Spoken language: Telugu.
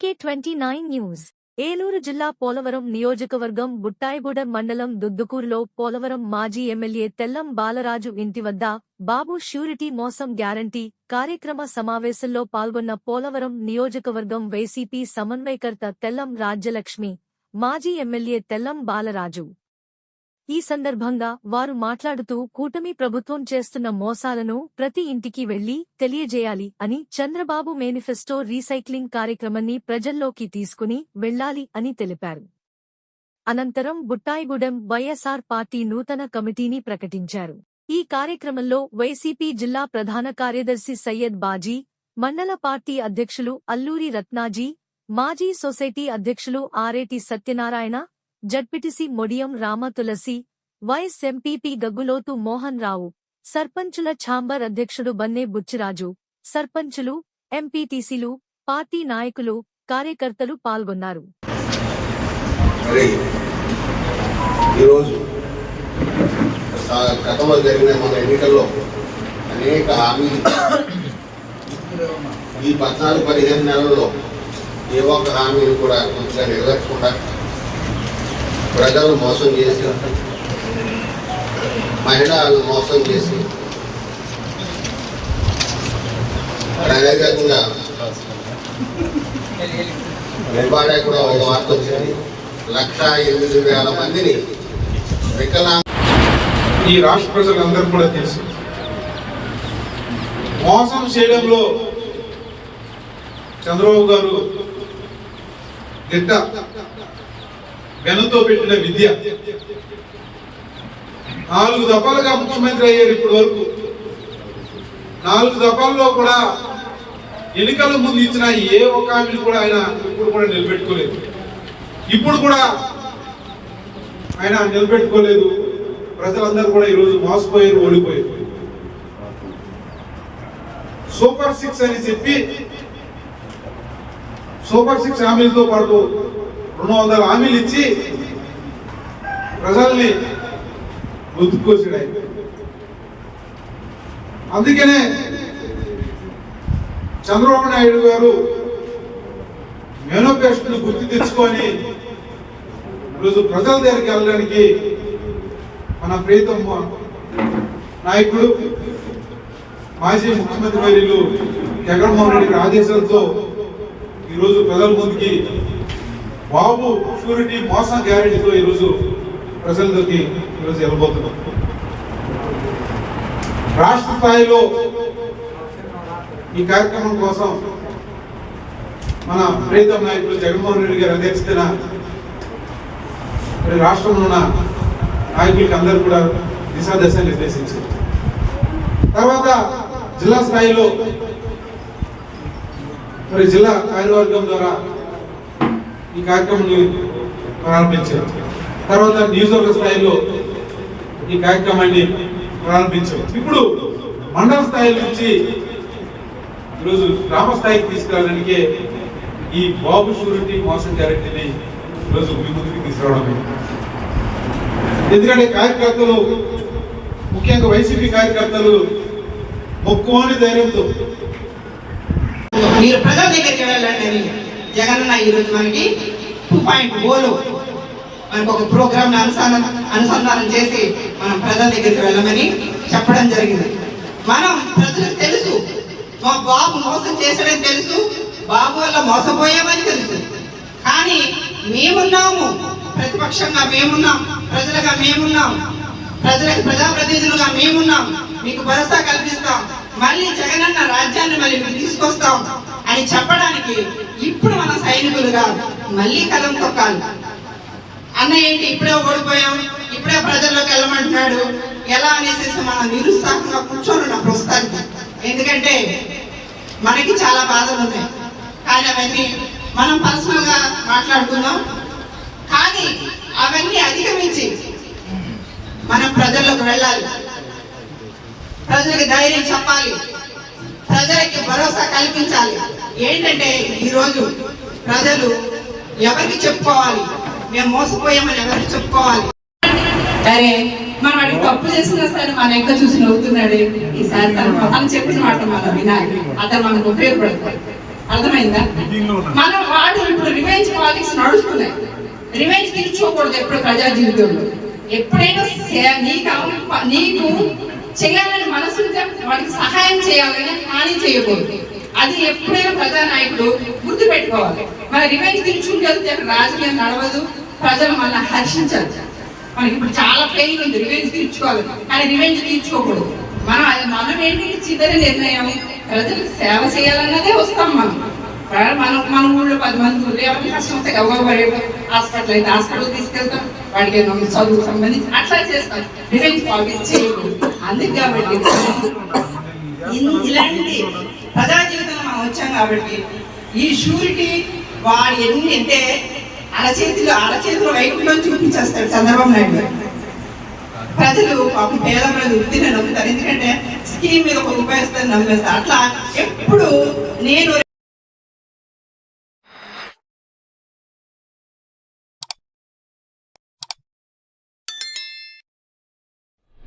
TK twenty nine news. Eluru జిల్లా పోలవరం నియోజకవర్గం బుట్టాయిగూడెం మండలం దుద్దుకూరులో పోలవరం మాజీ ఎమ్మెల్యే తెల్లం బాలరాజు ఇంటి వద్ద బాబు ష్యూరిటీ మోసం గ్యారంటీ కార్యక్రమ సమావేశంలో పాల్గొన్న పోలవరం నియోజకవర్గం వైసీపీ సమన్వయకర్త తెల్లం రాజ్యలక్ష్మి మాజీ ఎమ్మెల్యే తెల్లం బాలరాజు. ఈ సందర్భంగా వారు మాట్లాడుతూ కూటమి ప్రభుత్వం చేస్తున్న మోసాలను ప్రతి ఇంటికి వెళ్ళి తెలియజేయాలి అని చంద్రబాబు మేనిఫెస్టో రీసైక్లింగ్ కార్యక్రమాన్ని ప్రజల్లోకి తీసుకుని వెళ్ళాలి అని తెలిపారు. అనంతరం బుట్టాయిగూడెం వైఎస్ఆర్ పార్టీ నూతన కమిటీని ప్రకటించారు. ఈ కార్యక్రమంలో వైసీపీ జిల్లా ప్రధాన కార్యదర్శి సయ్యద్ బాజీ మండల పార్టీ అధ్యక్షులు అల్లూరి రత్నాజీ మాజీ సొసైటీ అధ్యక్షులు Areti Satyanarayana ZPTC Modiyam Rama Tulasi vice MPP Gaggulothu Mohan Rao సర్పంచుల ఛాంబర్ అధ్యక్షుడు బన్నే బుచ్చిరాజు సర్పంచులు ఎంపీటీసీలు పార్టీ నాయకులు కార్యకర్తలు పాల్గొన్నారు. ఈరోజు గతంలో జరిగిన మన ఎన్నికల్లో అనేక హామీలు ఈ పద్నాలుగు పదిహేను నెలల్లో ఏ ఒక్క హామీలు కూడా కొంచెం నెరవేర్చకుండా ప్రజలను మోసం చేసి మహిళలను మోసం చేసి అదేవిధంగా నిర్వాడే కూడా ఒక వార్త వచ్చింది. లక్ష ఎనిమిది వేల మందిని వికలాంగ ఈ రాష్ట్ర ప్రజలందరూ కూడా తెలుసు. మోసం చేయడంలో చంద్రబాబు గారు దిట్ట. వెనుతో పెట్టిన విద్య. నాలుగు దఫాలుగా ముఖ్యమంత్రి అయ్యారు ఇప్పటి వరకు. నాలుగు దఫాల్లో కూడా ఎన్నికల ముందు ఇచ్చిన ఏ ఒక్క హామీని కూడా ఆయన ఇప్పుడు కూడా నిలబెట్టుకోలేదు. ఇప్పుడు కూడా ఆయన నిలబెట్టుకోలేదు. ప్రజలందరూ కూడా ఈరోజు మోసపోయారు ఓడిపోయారు. సూపర్ సిక్స్ అని చెప్పి సూపర్ సిక్స్ హామీలతో పాటు రెండు వందల హామీలు ఇచ్చి ప్రజల్ని ముద్దుకోసాడు ఆయన అందుకనే చంద్రబాబు నాయుడు గారు మేనోపేస్ట్ను గుర్తు తెచ్చుకొని ఈరోజు ప్రజల దగ్గరికి వెళ్ళడానికి మన ప్రీతం నాయకుడు మాజీ ముఖ్యమంత్రి వర్యులు జగన్మోహన్ రెడ్డి ఆదేశాలతో ఈరోజు ప్రజల ముందుకి బాబు షూరిటీ మోసం గ్యారెంటీతో ఈరోజు ప్రజలకి ఈరోజు వెళ్ళబోతున్నాం రాష్ట్ర స్థాయిలో ఈ కార్యక్రమం కోసం మన ప్రీతం నాయకులు జగన్మోహన్ రెడ్డి గారు అధ్యక్షతన మరి రాష్ట్రంలో ఉన్న నాయకులకి అందరూ కూడా దిశాదశ నిర్దేశించారు. తర్వాత జిల్లా స్థాయిలో మరి జిల్లా కార్యవర్గం ద్వారా ఈ కార్యక్రమాన్ని ప్రారంభించారు. తర్వాత నియోజకవర్గ స్థాయిలో ఈ కార్యక్రమాన్ని ప్రారంభించారు. ఇప్పుడు మండల స్థాయి నుంచి ఈరోజు గ్రామ స్థాయికి తీసుకెళ్ళడానికి ఈ బాబు షూరిటీ మోసం గ్యారెంటీని ఈరోజు మీ ముందుకు తీసుకురావడం ఎందుకంటే కార్యకర్తలు ముఖ్యంగా వైసీపీ కార్యకర్తలు మొక్కువని ధైర్యంతో మీరు ప్రజల దగ్గరికి వెళ్ళండి జగనన్న ఈరోజు మనకి టూ పాయింట్ ఓలో మనకు ఒక ప్రోగ్రామ్ అనుసంధానం అనుసంధానం చేసి మనం ప్రజల దగ్గరికి వెళ్ళమని చెప్పడం జరిగింది. మనం ప్రజలకు తెలుసు. మా బాబు మోసం చేశాడని తెలుసు. బాబు వల్ల మోసపోయామని తెలుసు. కానీ మేమున్నాము. ప్రతిపక్షంగా మేమున్నాం. ప్రజలుగా మేమున్నాం. ప్రజలకు ప్రజాప్రతినిధులుగా మేమున్నాం. మీకు భరోసా కల్పిస్తాం. మళ్ళీ జగనన్న రాజ్యాన్ని మళ్ళీ తీసుకొస్తాం అని చెప్పడానికి ఇప్పుడు మన సైనికులుగా మళ్ళీ కలం తొక్కాలి. అన్న ఏంటి ఇప్పుడే ఓడిపోయాం ఇప్పుడే ప్రజల్లోకి వెళ్ళమంటున్నాడు. ఎలా అనేసి మనం నిరుత్సాహంగా కూర్చొని ఉన్న ప్రస్తుతానికి. ఎందుకంటే మనకి చాలా బాధలు ఉన్నాయి. కానీ అవన్నీ మనం పర్సనల్గా మాట్లాడుకుందాం. కానీ అవన్నీ అధిగమించి మనం ప్రజల్లోకి వెళ్ళాలి. ప్రజలకు ధైర్యం చెప్పాలి. ప్రజలకి భరోసా కల్పించాలి. ఏంటంటే ఈరోజు ప్రజలు ఎవరికి చెప్పుకోవాలి? మేము మోసపోయామని ఎవరికి చెప్పుకోవాలి? సరే మనం వాడికి తప్పు చేసినా సరే మన ఇంకా చూసి నవ్వుతున్నాడు? ఈసారి తను తను చెప్పిన మాట మనం వినాలి అతను మనకు ఉపయోగపడుతుంది అర్థమైందా? మనం వాడు ఇప్పుడు రివెంజ్ పాలిటిక్స్ నడుస్తున్నాయి. రివెంజ్ తీర్చుకోకూడదు ఎప్పుడు ప్రజా జీవితంలో. ఎప్పుడైనా నీకు నీకు చేయాలని మనసుంటే వాడికి సహాయం చేయాలని హాని చేయకూడదు. అది ఎప్పుడైనా ప్రజానాయకుడు గుర్తు పెట్టుకోవాలి. మన రివెంజ్ తీర్చుకుంటే అక్కడ రాజకీయం నడవదు ప్రజలు మన హర్షించాలి మనకి ఇప్పుడు చాలా పెయిన్ ఉంది రివెంజ్ తీర్చుకోవాలి. కానీ రివెంజ్ తీర్చుకోకూడదు. మనం అది మనం ఏంటి నిర్ణయం? ప్రజలకు సేవ చేయాలన్నదే వస్తాం మనం. కానీ మనం మన ఊళ్ళో పది మంది ఎవరికి కష్టం వస్తే గవ్వబడే హాస్పిటల్ అయితే హాస్పిటల్ తీసుకెళ్తాం. వాడికి ఏమో చదువుకు సంబంధించి అట్లా చేస్తాం. రివెంజ్ పాలిటిక్స్ చేయకూడదు. అందుకు కాబట్టి ఇలాంటి ప్రజా జీవితంలో మనం వచ్చాం కాబట్టి ఈ షూరిటీ వాడు ఎన్ని అంటే అరచేతిలో అరచేతిలో వైకుంఠం చూపించేస్తాడు చంద్రబాబు నాయుడు గారు. ప్రజలు పాపం పేద ప్రజలు వృత్తిని నమ్ముతారు ఎందుకంటే స్కీమ్ మీద ఒక రూపాయి నమ్మేస్తారు అట్లా ఎప్పుడు నేను